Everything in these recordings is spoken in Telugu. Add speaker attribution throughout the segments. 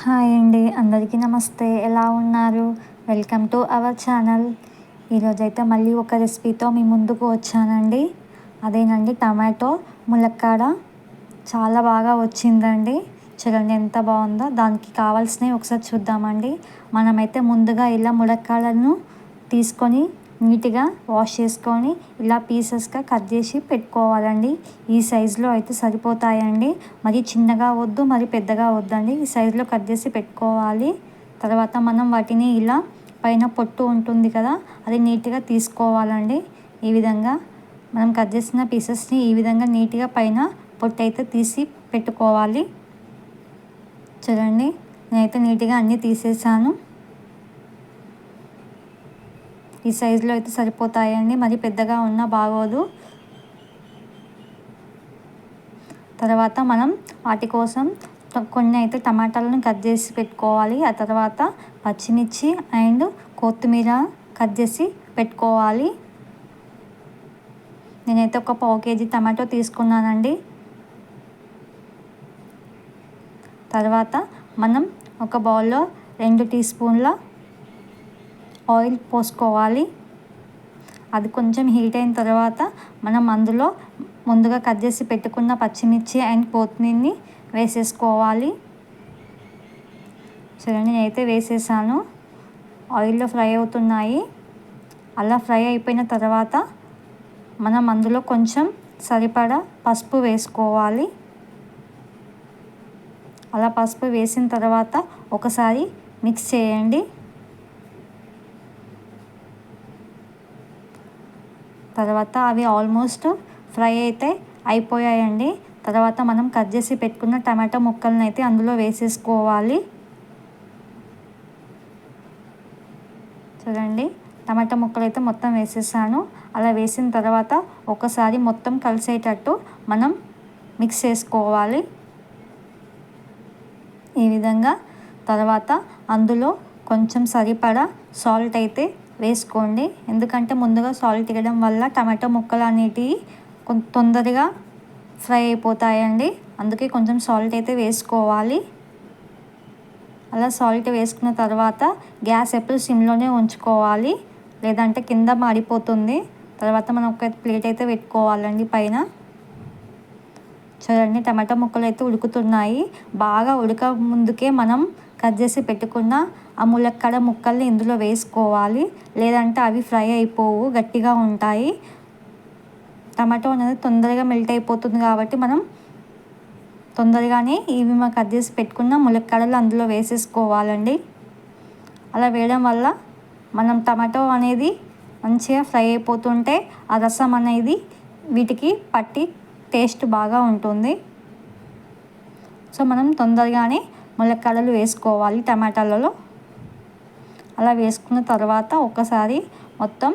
Speaker 1: హాయ్ అండి. అందరికీ నమస్తే. ఎలా ఉన్నారు? వెల్కమ్ టు అవర్ ఛానల్ ఈరోజైతే మళ్ళీ ఒక రెసిపీతో మీ ముందుకు వచ్చానండి. అదేనండి టమాటో ములక్కాడ. చాలా బాగా వచ్చిందండి. చూడండి ఎంత బాగుందో. దానికి కావాల్సినవి ఒకసారి చూద్దామండి. మనమైతే ముందుగా ఇలా ములక్కాడలను తీసుకొని నీట్గా వాష్ చేసుకొని ఇలా పీసెస్గా కట్ చేసి పెట్టుకోవాలండి. ఈ సైజులో అయితే సరిపోతాయండి. మరి చిన్నగా వద్దు మరి పెద్దగా వద్దండి. ఈ సైజులో కట్ చేసి పెట్టుకోవాలి. తర్వాత మనం వాటిని ఇలా పైన పొట్టు ఉంటుంది కదా అది నీట్గా తీసుకోవాలండి. ఈ విధంగా మనం కట్ చేసిన పీసెస్ని ఈ విధంగా నీట్గా పైన పొట్టు అయితే తీసి పెట్టుకోవాలి. చూడండి నేనైతే నీట్గా అన్నీ తీసేసాను. ఈ సైజులో అయితే సరిపోతాయండి. మరి పెద్దగా ఉన్నా బాగోదు. తర్వాత మనం వాటి కోసం కొన్ని అయితే టమాటాలను కట్ చేసి పెట్టుకోవాలి. ఆ తర్వాత పచ్చిమిర్చి అండ్ కొత్తిమీర కట్ చేసి పెట్టుకోవాలి. నేనైతే ఒక పావు కేజీ టమాటో తీసుకున్నానండి. తర్వాత మనం ఒక బౌల్లో రెండు టీ స్పూన్ల ఆయిల్ పోసుకోవాలి. అది కొంచెం హీట్ అయిన తర్వాత మనం అందులో ముందుగా కట్ చేసి పెట్టుకున్న పచ్చిమిర్చి అండ్ కొత్తిమీరని వేసేసుకోవాలి. చూడండి నేనైతే వేసేసాను. ఆయిల్లో ఫ్రై అవుతున్నాయి. అలా ఫ్రై అయిపోయిన తర్వాత మనం అందులో కొంచెం సరిపడా పసుపు వేసుకోవాలి. అలా పసుపు వేసిన తర్వాత ఒకసారి మిక్స్ చేయండి. తర్వాత అవి ఆల్మోస్ట్ ఫ్రై అయితే అయిపోయాయండి. తర్వాత మనం కట్ చేసి పెట్టుకున్న టమాటో ముక్కలను అయితే అందులో వేసేసుకోవాలి. చూడండి టమాటా ముక్కలు అయితే మొత్తం వేసేసాను. అలా వేసిన తర్వాత ఒకసారి మొత్తం కలిసేటట్టు మనం మిక్స్ చేసుకోవాలి. ఈ విధంగా తర్వాత అందులో కొంచెం సరిపడా సాల్ట్ అయితే వేసుకోండి. ఎందుకంటే ముందుగా సాల్ట్ వేయడం వల్ల టమాటో ముక్కలు అనేటివి తొందరగా ఫ్రై అయిపోతాయండి. అందుకే కొంచెం సాల్ట్ అయితే వేసుకోవాలి. అలా సాల్ట్ వేసుకున్న తర్వాత గ్యాస్ ఎప్పుడు సిమ్లోనే ఉంచుకోవాలి. లేదంటే కింద మాడిపోతుంది. తర్వాత మనం ఒక ప్లేట్ అయితే పెట్టుకోవాలండి పైన. చూడండి టమాటా ముక్కలు అయితే ఉడుకుతున్నాయి. బాగా ఉడక ముందుకే మనం కట్ చేసి పెట్టుకున్న ఆ ములక్కడ ముక్కల్ని ఇందులో వేసుకోవాలి. లేదంటే అవి ఫ్రై అయిపోవు గట్టిగా ఉంటాయి. టమాటో అనేది తొందరగా మెల్ట్ అయిపోతుంది కాబట్టి మనం తొందరగానే ఇవి మా కట్ చేసి పెట్టుకున్న ములక్కడలు అందులో వేసేసుకోవాలండి. అలా వేయడం వల్ల మనం టమాటో అనేది మంచిగా ఫ్రై అయిపోతుంటే ఆ రసం అనేది వీటికి పట్టి టేస్ట్ బాగా ఉంటుంది. సో మనం తొందరగానే ములక్కాడలు వేసుకోవాలి టమాటాలలో. అలా వేసుకున్న తర్వాత ఒకసారి మొత్తం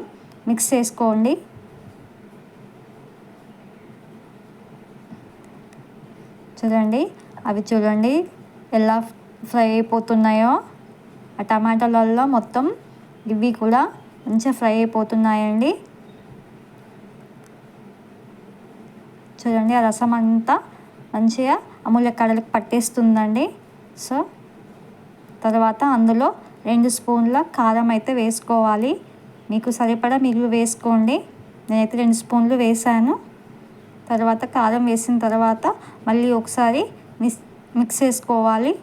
Speaker 1: మిక్స్ చేసుకోండి. చూడండి అవి చూడండి ఎలా ఫ్రై అయిపోతున్నాయో. ఆ టమాటాలలో మొత్తం ఇవి కూడా మంచిగా ఫ్రై అయిపోతున్నాయండి. చూడండి ఆ రసం అంతా మంచిగా అమూల్య కడలకు పట్టేస్తుందండి. సో తర్వాత అందులో రెండు స్పూన్ల కారం అయితే వేసుకోవాలి. మీకు సరిపడా మిగులు వేసుకోండి. నేనైతే రెండు స్పూన్లు వేసాను. తర్వాత కారం వేసిన తర్వాత మళ్ళీ ఒకసారి మిక్స్ మిక్స్ చేసుకోవాలి.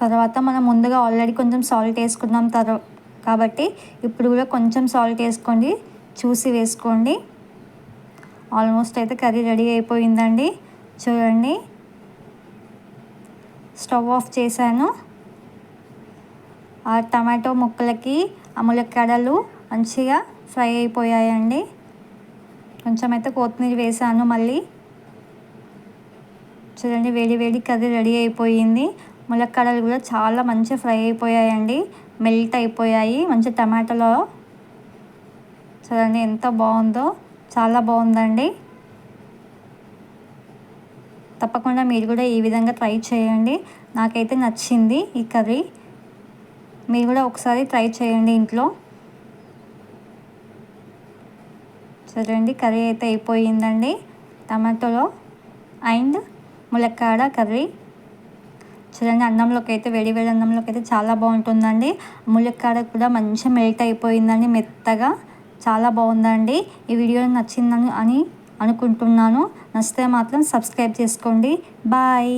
Speaker 1: తర్వాత మనం ముందుగా ఆల్రెడీ కొంచెం సాల్ట్ వేసుకున్నాం తర్వా కాబట్టి ఇప్పుడు కూడా కొంచెం సాల్ట్ వేసుకోండి. చూసి వేసుకోండి. ఆల్మోస్ట్ అయితే కర్రీ రెడీ అయిపోయిందండి. చూడండి. స్టవ్ ఆఫ్ చేశాను. ఆ టమాటో ముక్కలకి ఆ ములక్కాడలు మంచిగా ఫ్రై అయిపోయాయండి. కొంచెం అయితే కొత్తిమీర వేసాను మళ్ళీ. చూడండి వేడి వేడి కర్రీ రెడీ అయిపోయింది. ములక్కాడలు కూడా చాలా మంచిగా ఫ్రై అయిపోయాయండి. మెల్ట్ అయిపోయాయి మంచి టమాటాలో. చూడండి ఎంత బాగుందో. చాలా బాగుందండి. తప్పకుండా మీరు కూడా ఈ విధంగా ట్రై చేయండి. నాకైతే నచ్చింది ఈ కర్రీ. మీరు కూడా ఒకసారి ట్రై చేయండి ఇంట్లో. చూడండి కర్రీ అయితే అయిపోయిందండి. టమాటోలో అండ్ ములక్కాడ కర్రీ. చూడండి అన్నంలోకి అయితే వేడి వేడి అన్నంలోకి అయితే చాలా బాగుంటుందండి. ములక్కాడ కూడా మంచిగా మెల్ట్ అయిపోయిందండి మెత్తగా. చాలా బాగుందండి. ఈ వీడియో నచ్చిందని అని అనుకుంటున్నాను. నచ్చితే మాత్రం సబ్స్క్రైబ్ చేసుకోండి. బాయ్.